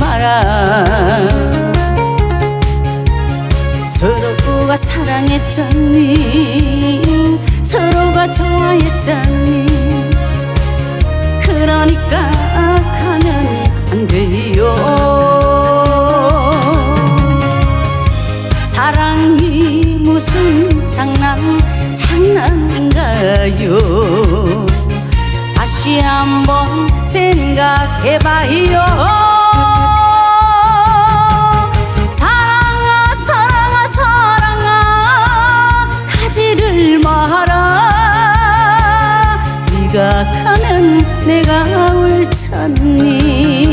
하지 서로가 사랑했잖니 서로가 좋아했잖니. 그러니까 악하면 안 돼요. 사랑이 무슨 장난 장난인가요? 다시 한번 생각해봐요. 가면 내가 옳잖니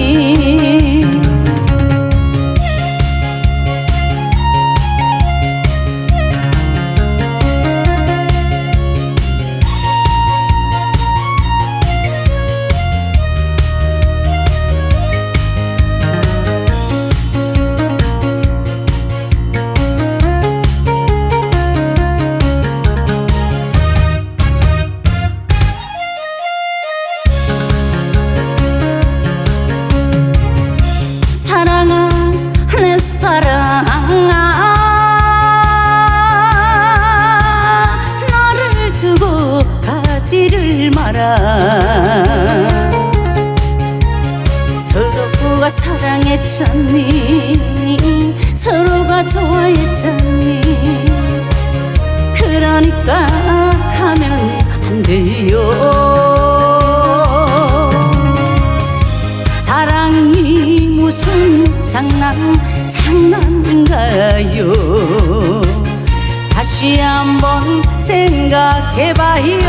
사랑했잖니? 서로가 좋아했잖니? 그러니까 가면 안 돼요. 사랑이 무슨 장난 장난인가요? 다시 한번 생각해봐요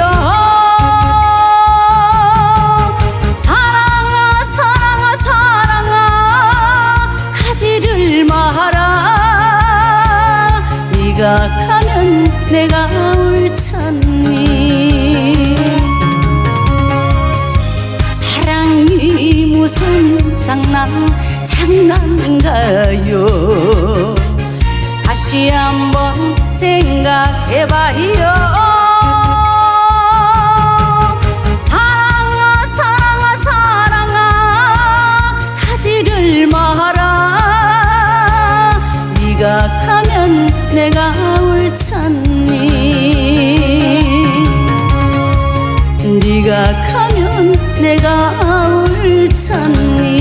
네가 가면 내가 옳잖니. 사랑이 무슨 장난 장난인가요? 다시 한번 생각해봐요 가면 내가 옳잖니. 네가 가면 내가 옳잖니